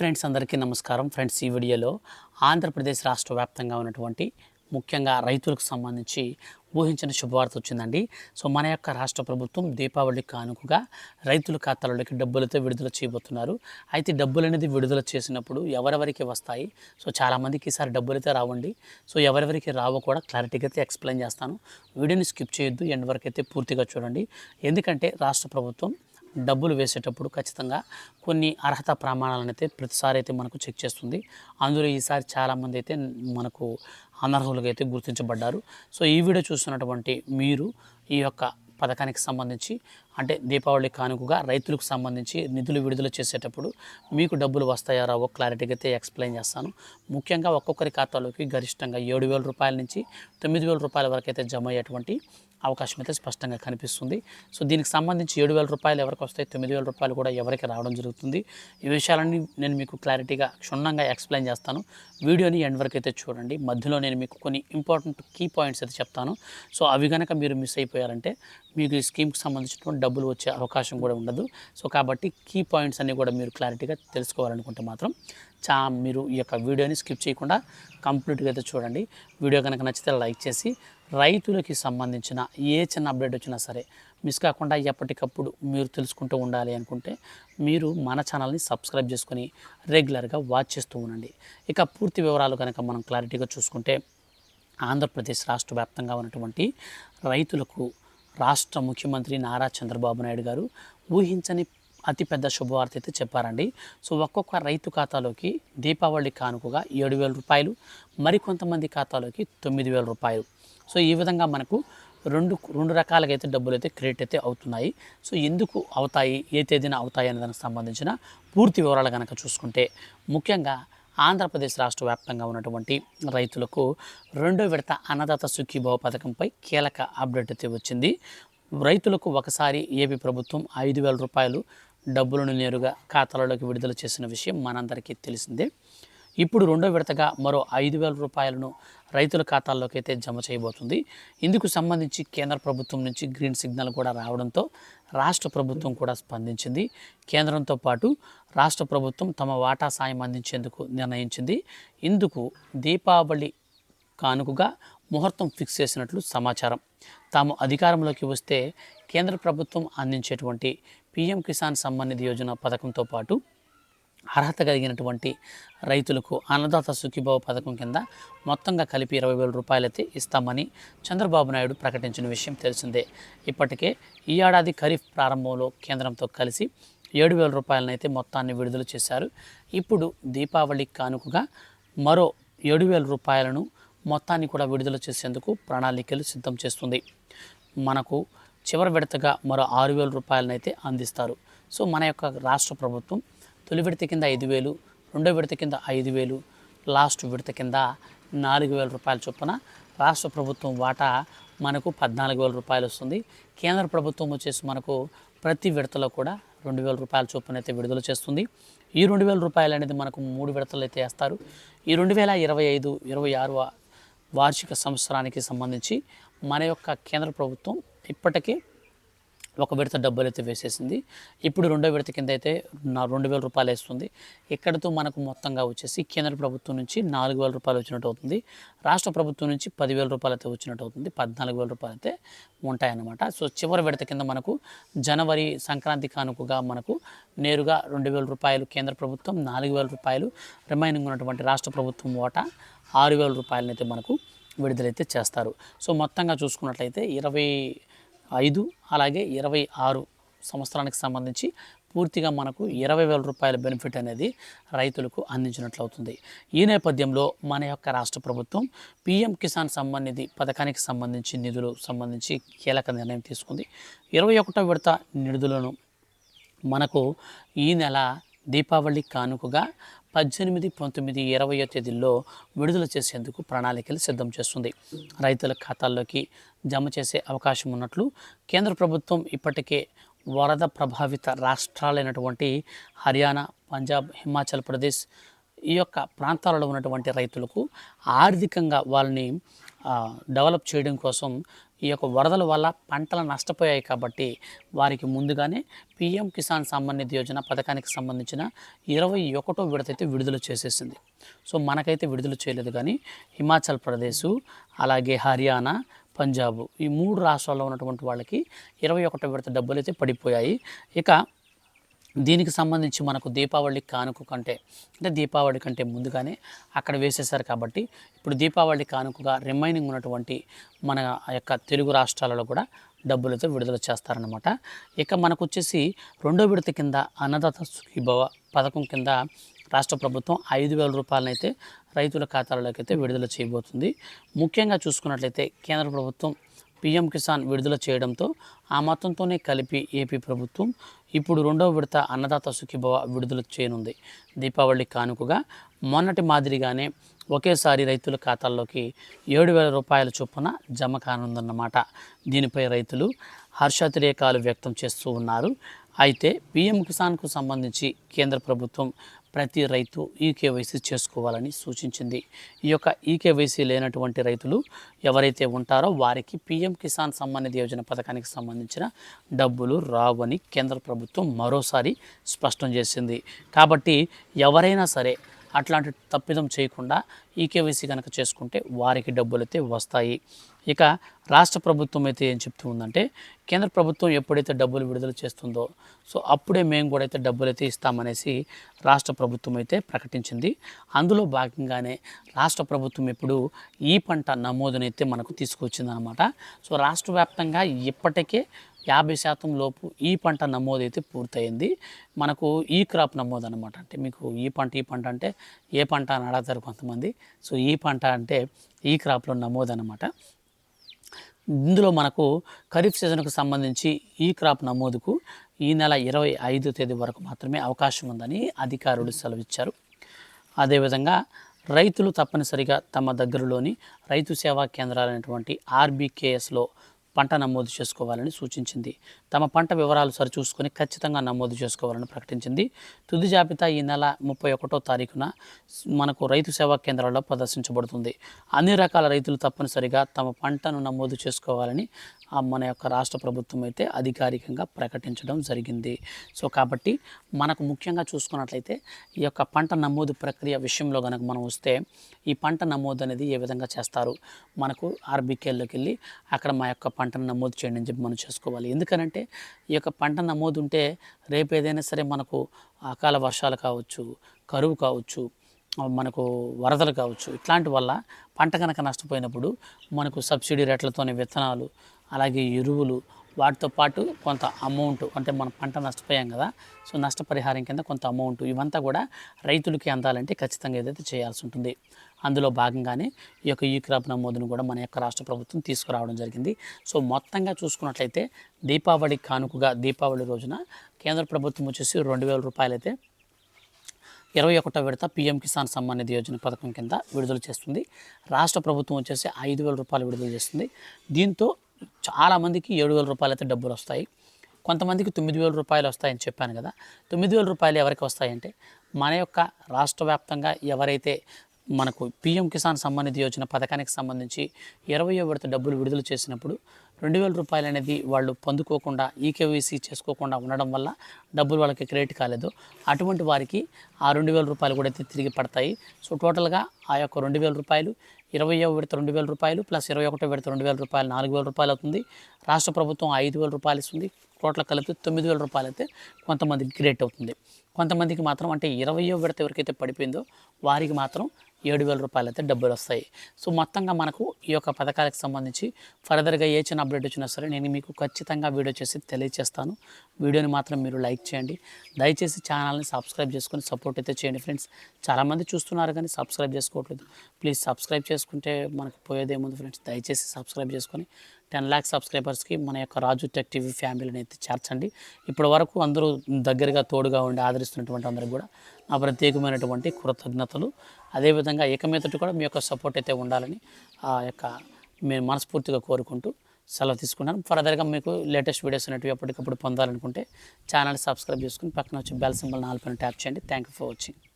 Friends అందరికీ నమస్కారం. Friends ఈ వీడియోలో ఆంధ్రప్రదేశ్ రాష్ట్ర వ్యాప్తంగా ఉన్నటువంటి ముఖ్యంగా రైతులకు సంబంధించి ఊహించిన శుభవార్త వచ్చిందండి. సో మన యొక్క రాష్ట్ర ప్రభుత్వం దీపావళి కానుకగా రైతుల ఖాతాలలోకి డబ్బులతో విడుదల చేయబోతున్నారు. అయితే డబ్బులు అనేది విడుదల చేసినప్పుడు ఎవరెవరికి వస్తాయి? సో చాలామందికి ఈసారి డబ్బులైతే రావండి. సో ఎవరెవరికి రావో కూడా క్లారిటీగా అయితే ఎక్స్ప్లెయిన్ చేస్తాను. వీడియోని స్కిప్ చేయొద్దు ఎండ్ వరకు అయితే పూర్తిగా చూడండి. ఎందుకంటే రాష్ట్ర ప్రభుత్వం డబ్బులు వేసేటప్పుడు ఖచ్చితంగా కొన్ని అర్హత ప్రమాణాలను అయితే ప్రతిసారి అయితే మనకు చెక్ చేస్తుంది. అందులో ఈసారి చాలామంది అయితే మనకు అనర్హులుగా అయితే గుర్తించబడ్డారు. సో ఈ వీడియో చూస్తున్నటువంటి మీరు ఈ యొక్క పథకానికి సంబంధించి అంటే దీపావళి కానుకగా రైతులకు సంబంధించి నిధులు విడుదల చేసేటప్పుడు మీకు డబ్బులు వస్తాయా రావో క్లారిటీగా అయితే ఎక్స్ప్లెయిన్ చేస్తాను. ముఖ్యంగా ఒక్కొక్కరి ఖాతాలోకి గరిష్టంగా ఏడు వేల రూపాయల నుంచి తొమ్మిది వేల రూపాయల వరకు అయితే జమ అయ్యేటువంటి అవకాశం అయితే స్పష్టంగా కనిపిస్తుంది. సో దీనికి సంబంధించి ఏడు వేల రూపాయలు ఎవరికి వస్తాయి? తొమ్మిది వేల రూపాయలు కూడా ఎవరికి రావడం జరుగుతుంది. ఈ విషయాలన్నీ నేను మీకు క్లారిటీగా క్షుణ్ణంగా ఎక్స్ప్లెయిన్ చేస్తాను. వీడియోని ఎండ్ వరకు అయితే చూడండి. మధ్యలో నేను మీకు కొన్ని ఇంపార్టెంట్ కీ పాయింట్స్ అయితే చెప్తాను. సో అవి కనుక మీరు మిస్ అయిపోయారంటే మీకు ఈ స్కీమ్కి సంబంధించినటువంటి డబ్బులు వచ్చే అవకాశం కూడా ఉండదు. సో కాబట్టి కీ పాయింట్స్ అన్నీ కూడా మీరు క్లారిటీగా తెలుసుకోవాలనుకుంటే మాత్రం చా మీరు ఈ యొక్క వీడియోని స్కిప్ చేయకుండా కంప్లీట్గా అయితే చూడండి. వీడియో కనుక నచ్చితే లైక్ చేసి రైతులకి సంబంధించిన ఏ చిన్న అప్డేట్ వచ్చినా సరే మిస్ కాకుండా ఎప్పటికప్పుడు మీరు తెలుసుకుంటూ ఉండాలి అనుకుంటే మీరు మన ఛానల్ని సబ్స్క్రైబ్ చేసుకొని రెగ్యులర్గా వాచ్ చేస్తూ ఉండండి. ఇక పూర్తి వివరాలు కనుక మనం క్లారిటీగా చూసుకుంటే ఆంధ్రప్రదేశ్ రాష్ట్ర వ్యాప్తంగా ఉన్నటువంటి రైతులకు రాష్ట్ర ముఖ్యమంత్రి నారా చంద్రబాబు నాయుడు గారు ఊహించని అతిపెద్ద శుభవార్త అయితే చెప్పారండి. సో ఒక్కొక్క రైతు ఖాతాలోకి దీపావళి కానుకగా ఏడు వేల రూపాయలు మరికొంతమంది ఖాతాలోకి తొమ్మిది వేల రూపాయలు. సో ఈ విధంగా మనకు రెండు రెండు రకాలుగా అయితే డబ్బులు అయితే క్రెడిట్ అయితే అవుతున్నాయి. సో ఎందుకు అవుతాయి ఏ తేదీన అవుతాయి అనే దానికి సంబంధించిన పూర్తి వివరాలు కనుక చూసుకుంటే ముఖ్యంగా ఆంధ్రప్రదేశ్ రాష్ట్ర వ్యాప్తంగా ఉన్నటువంటి రైతులకు రెండో విడత అన్నదాత సుఖీభావ పథకంపై కీలక అప్డేట్ అయితే వచ్చింది. రైతులకు ఒకసారి ఏపీ ప్రభుత్వం ఐదు వేల రూపాయలు డబ్బులను నేరుగా ఖాతాలలోకి విడుదల చేసిన విషయం మనందరికీ తెలిసిందే. ఇప్పుడు రెండో విడతగా మరో ఐదు వేల రూపాయలను రైతుల ఖాతాల్లోకి అయితే జమ చేయబోతుంది. ఇందుకు సంబంధించి కేంద్ర ప్రభుత్వం నుంచి గ్రీన్ సిగ్నల్ కూడా రావడంతో రాష్ట్ర ప్రభుత్వం కూడా స్పందించింది. కేంద్రంతో పాటు రాష్ట్ర ప్రభుత్వం తమ వాటా సాయం అందించేందుకు నిర్ణయించింది. ఇందుకు దీపావళి కానుకగా ముహూర్తం ఫిక్స్ చేసినట్లు సమాచారం. తాము అధికారంలోకి వస్తే కేంద్ర ప్రభుత్వం అందించేటువంటి పీఎం కిసాన్ సమ్మాన్ నిధి యోజన పథకంతో పాటు అర్హత కలిగినటువంటి రైతులకు అన్నదాత సుఖీభావ పథకం కింద మొత్తంగా కలిపి ఇరవై వేల రూపాయలైతే ఇస్తామని చంద్రబాబు నాయుడు ప్రకటించిన విషయం తెలిసిందే. ఇప్పటికే ఈ ఏడాది ఖరీఫ్ ప్రారంభంలో కేంద్రంతో కలిసి ఏడు వేల రూపాయలనైతే మొత్తాన్ని విడుదల చేశారు. ఇప్పుడు దీపావళి కానుకగా మరో ఏడు వేల రూపాయలను మొత్తాన్ని కూడా విడుదల చేసేందుకు ప్రణాళికలు సిద్ధం చేస్తుంది. మనకు చివరి విడతగా మరో ఆరు వేల రూపాయలనైతే అందిస్తారు. సో మన యొక్క రాష్ట్ర ప్రభుత్వం తొలి విడత కింద ఐదు వేలు రెండో విడత కింద ఐదు వేలు లాస్ట్ విడత కింద నాలుగు వేల రూపాయల చొప్పున రాష్ట్ర ప్రభుత్వం వాటా మనకు పద్నాలుగు వేల రూపాయలు వస్తుంది. కేంద్ర ప్రభుత్వం వచ్చేసి మనకు ప్రతి విడతలో కూడా రెండు వేల రూపాయల చొప్పున అయితే విడుదల చేస్తుంది. ఈ రెండు వేల రూపాయలు అనేది మనకు మూడు విడతలు అయితే వేస్తారు. ఈ రెండు వేల ఇరవై ఐదు ఇరవై ఆరు వార్షిక సంవత్సరానికి సంబంధించి మన యొక్క కేంద్ర ప్రభుత్వం ఇప్పటికే ఒక విడత డబ్బులు అయితే వేసేసింది. ఇప్పుడు రెండో విడత కింద అయితే నా రెండు వేల రూపాయలు వేస్తుంది ఇక్కడతో మనకు మొత్తంగా వచ్చేసి కేంద్ర ప్రభుత్వం నుంచి నాలుగు వేల రూపాయలు వచ్చినట్టు అవుతుంది. రాష్ట్ర ప్రభుత్వం నుంచి పదివేల రూపాయలు అయితే వచ్చినట్టు అవుతుంది. పద్నాలుగు వేల రూపాయలు అయితే ఉంటాయన్నమాట. సో చివరి విడత కింద మనకు జనవరి సంక్రాంతి కానుకగా మనకు నేరుగా రెండు వేల రూపాయలు కేంద్ర ప్రభుత్వం నాలుగు వేల రూపాయలు రిమైనింగ్ ఉన్నటువంటి రాష్ట్ర ప్రభుత్వం ఓటా ఆరు వేల రూపాయలనైతే మనకు విడుదలైతే చేస్తారు. సో మొత్తంగా చూసుకున్నట్లయితే ఇరవై ఐదు అలాగే ఇరవై ఆరు సంవత్సరానికి సంబంధించి పూర్తిగా మనకు ఇరవై వేల రూపాయల బెనిఫిట్ అనేది రైతులకు అందించినట్లు అవుతుంది ఈ నేపథ్యంలో మన యొక్క రాష్ట్ర ప్రభుత్వం పిఎం కిసాన్ సమ్మాన్ నిధి పథకానికి సంబంధించి నిధులు సంబంధించి కీలక నిర్ణయం తీసుకుంది. ఇరవై ఒకటో విడత నిధులను మనకు ఈ నెల దీపావళి కానుకగా పద్దెనిమిది పంతొమ్మిది ఇరవయో తేదీల్లో విడుదల చేసేందుకు ప్రణాళికలు సిద్ధం చేస్తుంది. రైతుల ఖాతాల్లోకి జమ చేసే అవకాశం ఉన్నట్లు కేంద్ర ప్రభుత్వం ఇప్పటికే వరద ప్రభావిత రాష్ట్రాలైనటువంటి హర్యానా పంజాబ్ హిమాచల్ ప్రదేశ్ ఈ యొక్క ప్రాంతాలలో ఉన్నటువంటి రైతులకు ఆర్థికంగా వాళ్ళని డెవలప్ చేయడం కోసం ఈ యొక్క వరదల వల్ల పంటలు నష్టపోయాయి కాబట్టి వారికి ముందుగానే పిఎం కిసాన్ సమ్మాన్ నిధి యోజన పథకానికి సంబంధించిన ఇరవై ఒకటో విడత అయితే విడుదల చేసేసింది. సో మనకైతే విడుదల చేయలేదు కానీ హిమాచల్ ప్రదేశ్ అలాగే హర్యానా పంజాబ్ ఈ మూడు రాష్ట్రాల్లో ఉన్నటువంటి వాళ్ళకి ఇరవై ఒకటో విడత డబ్బులు అయితే పడిపోయాయి. ఇక దీనికి సంబంధించి మనకు దీపావళి కానుక కంటే అంటే దీపావళి కంటే ముందుగానే అక్కడ వేసేసారు కాబట్టి ఇప్పుడు దీపావళి కానుకగా రిమైనింగ్ ఉన్నటువంటి మన యొక్క తెలుగు రాష్ట్రాలలో కూడా డబ్బులతో విడుదల చేస్తారనమాట ఇక మనకు వచ్చేసి రెండో విడత కింద అన్నదాత సుఖీభవ పథకం కింద రాష్ట్ర ప్రభుత్వం ఐదు వేల రూపాయలనైతే రైతుల ఖాతాలలోకి అయితే విడుదల చేయబోతుంది. ముఖ్యంగా చూసుకున్నట్లయితే కేంద్ర ప్రభుత్వం పిఎం కిసాన్ విడుదల చేయడంతో ఆ మొత్తంతోనే కలిపి ఏపీ ప్రభుత్వం ఇప్పుడు రెండవ విడత అన్నదాత సుఖీభవ విడుదల చేయనుంది. దీపావళి కానుకగా మొన్నటి మాదిరిగానే ఒకేసారి రైతుల ఖాతాల్లోకి ఏడు వేల రూపాయల చొప్పున జమ కానుందన్నమాట. దీనిపై రైతులు హర్షాతిరేకాలు వ్యక్తం చేస్తూ ఉన్నారు. అయితే పీఎం కిసాన్కు సంబంధించి కేంద్ర ప్రభుత్వం ప్రతి రైతు ఈ కేవైసీ చేసుకోవాలని సూచించింది. ఈ యొక్క ఈ కేవైసీ లేనటువంటి రైతులు ఎవరైతే ఉంటారో వారికి పిఎం కిసాన్ సమ్మాన్ నిధి యోజన పథకానికి సంబంధించిన డబ్బులు రావని కేంద్ర ప్రభుత్వం మరోసారి స్పష్టం చేసింది. కాబట్టి ఎవరైనా సరే అట్లాంటి తప్పిదం చేయకుండా ఈ కేవైసీ కనుక చేసుకుంటే వారికి డబ్బులు అయితే వస్తాయి. ఇక రాష్ట్ర ప్రభుత్వం అయితే ఏం చెప్తూ ఉందంటే కేంద్ర ప్రభుత్వం ఎప్పుడైతే డబ్బులు విడుదల చేస్తుందో సో అప్పుడే మేము కూడా అయితే డబ్బులు అయితే ఇస్తామనేసి రాష్ట్ర ప్రభుత్వం అయితే ప్రకటించింది. అందులో భాగంగానే రాష్ట్ర ప్రభుత్వం ఇప్పుడు ఈ పంట నమోదునైతే మనకు తీసుకొచ్చిందనమాట సో రాష్ట్ర వ్యాప్తంగా ఇప్పటికే యాభై శాతం లోపు ఈ పంట నమోదు అయితే పూర్తయింది. మనకు ఈ క్రాప్ నమోదు అనమాట అంటే మీకు ఈ పంట ఈ పంట అంటే ఏ పంట అని అడగతారు కొంతమంది. సో ఈ పంట అంటే ఈ క్రాప్లో నమోదు అనమాట ఇందులో మనకు ఖరీఫ్ సీజన్కు సంబంధించి ఈ క్రాప్ నమోదుకు ఈ నెల ఇరవై ఐదు తేదీ వరకు మాత్రమే అవకాశం ఉందని అధికారులు సెలవిచ్చారు. అదేవిధంగా రైతులు తప్పనిసరిగా తమ దగ్గరలోని రైతు సేవా కేంద్రాలైనటువంటి ఆర్బీకేఎస్లో పంట నమోదు చేసుకోవాలని సూచించింది. తమ పంట వివరాలు సరిచూసుకొని ఖచ్చితంగా నమోదు చేసుకోవాలని ప్రకటించింది. తుది జాబితా ఈ నెల ముప్పై ఒకటో తారీఖున మనకు రైతు సేవా కేంద్రాల్లో ప్రదర్శించబడుతుంది. అన్ని రకాల రైతులు తప్పనిసరిగా తమ పంటను నమోదు చేసుకోవాలని మన యొక్క రాష్ట్ర ప్రభుత్వం అయితే అధికారికంగా ప్రకటించడం జరిగింది. సో కాబట్టి మనకు ముఖ్యంగా చూసుకున్నట్లయితే ఈ యొక్క పంట నమోదు ప్రక్రియ విషయంలో కనుక మనం వస్తే ఈ పంట నమోదు అనేది ఏ విధంగా చేస్తారు? మనకు ఆర్బీకేల్లోకి వెళ్ళి అక్కడ మా యొక్క పంటను నమోదు చేయండి అని చెప్పి మనం చేసుకోవాలి. ఎందుకనంటే ఈ యొక్క పంట నమోదు ఉంటే రేపు ఏదైనా సరే మనకు అకాల వర్షాలు కావచ్చు కరువు కావచ్చు మనకు వరదలు కావచ్చు ఇట్లాంటి వల్ల పంట కనుక నష్టపోయినప్పుడు మనకు సబ్సిడీ రేట్లతోనే విత్తనాలు అలాగే ఎరువులు వాటితో పాటు కొంత అమౌంట్ అంటే మన పంట నష్టపోయాం కదా సో నష్టపరిహారం కింద కొంత అమౌంట్ ఇవంతా కూడా రైతులకి అందాలంటే ఖచ్చితంగా ఏదైతే చేయాల్సి ఉంటుంది. అందులో భాగంగానే ఈ యొక్క ఈ క్రాప్ నమోదును కూడా మన యొక్క రాష్ట్ర ప్రభుత్వం తీసుకురావడం జరిగింది. సో మొత్తంగా చూసుకున్నట్లయితే దీపావళి కానుకగా దీపావళి రోజున కేంద్ర ప్రభుత్వం వచ్చేసి రెండు వేల రూపాయలు అయితే ఇరవై ఒకటో విడత పీఎం కిసాన్ సమ్మాన్ నిధి యోజన పథకం కింద విడుదల చేస్తుంది. రాష్ట్ర ప్రభుత్వం వచ్చేసి ఐదు వేల రూపాయలు విడుదల చేస్తుంది. దీంతో చాలామందికి ఏడు వేల రూపాయలు అయితే డబ్బులు వస్తాయి. కొంతమందికి తొమ్మిది వేల రూపాయలు వస్తాయని చెప్పాను కదా. తొమ్మిది వేల రూపాయలు ఎవరికి వస్తాయంటే మన యొక్క రాష్ట్ర వ్యాప్తంగా ఎవరైతే మనకు పిఎం కిసాన్ సంబంధిత యోజన పథకానికి సంబంధించి ఇరవయో విడత డబ్బులు విడుదల చేసినప్పుడు రెండు వేల రూపాయలు అనేది వాళ్ళు పొందుకోకుండా ఈకేవీసీ చేసుకోకుండా ఉండడం వల్ల డబ్బులు వాళ్ళకి క్రెడిట్ కాలేదు. అటువంటి వారికి ఆ రెండు వేల రూపాయలు కూడా అయితే తిరిగి పడతాయి. సో టోటల్గా ఆ యొక్క రెండు వేల రూపాయలు ఇరవయో విడత రెండు వేల రూపాయలు ప్లస్ ఇరవై ఒకటో విడత రెండు వేల రూపాయలు నాలుగు వేల రూపాయలు అవుతుంది. రాష్ట్ర ప్రభుత్వం ఐదు వేల రూపాయలు ఇస్తుంది. టోటల్ కలిపి తొమ్మిది వేల రూపాయలు అయితే కొంతమందికి గ్రేట్ అవుతుంది. కొంతమందికి మాత్రం అంటే ఇరవయో విడత ఎవరికైతే పడిపోయిందో వారికి మాత్రం ఏడు వేల రూపాయలు అయితే డబ్బులు వస్తాయి. సో మొత్తంగా మనకు ఈ యొక్క పథకాలకు సంబంధించి ఫర్దర్గా ఏ చిన్న అప్డేట్ వచ్చినా సరే నేను మీకు ఖచ్చితంగా వీడియో చేసి తెలియజేస్తాను వీడియోని మాత్రం మీరు లైక్ చేయండి. దయచేసి ఛానల్ని సబ్స్క్రైబ్ చేసుకొని సపోర్ట్ అయితే చేయండి ఫ్రెండ్స్. చాలామంది చూస్తున్నారు కానీ సబ్స్క్రైబ్ చేసుకోవట్లేదు. ప్లీజ్ సబ్స్క్రైబ్ చేసుకుంటే మనకు పోయేదేముంది ఫ్రెండ్స్? దయచేసి సబ్స్క్రైబ్ చేసుకొని టెన్ ల్యాక్ సబ్స్క్రైబర్స్కి మన యొక్క రాజు టెక్ టీవీ ఫ్యామిలీని అయితే చేర్చండి. ఇప్పటి వరకు అందరూ దగ్గరగా తోడుగా ఉండి ఆదరిస్తున్నటువంటి అందరికి కూడా నా ప్రత్యేకమైనటువంటి కృతజ్ఞతలు. అదేవిధంగా ఇక మీదటి కూడా మీ యొక్క సపోర్ట్ అయితే ఉండాలని ఆ యొక్క మేము మనస్ఫూర్తిగా కోరుకుంటూ సెలవు తీసుకున్నాను. ఫర్దర్గా మీకు లేటెస్ట్ వీడియోస్ అనేవి ఎప్పటికప్పుడు పొందాలనుకుంటే ఛానల్ సబ్స్క్రైబ్ చేసుకుని పక్కన వచ్చి బెల్ సింబల్ నాలుగు పైన ట్యాప్ చేయండి. Thank you for watching.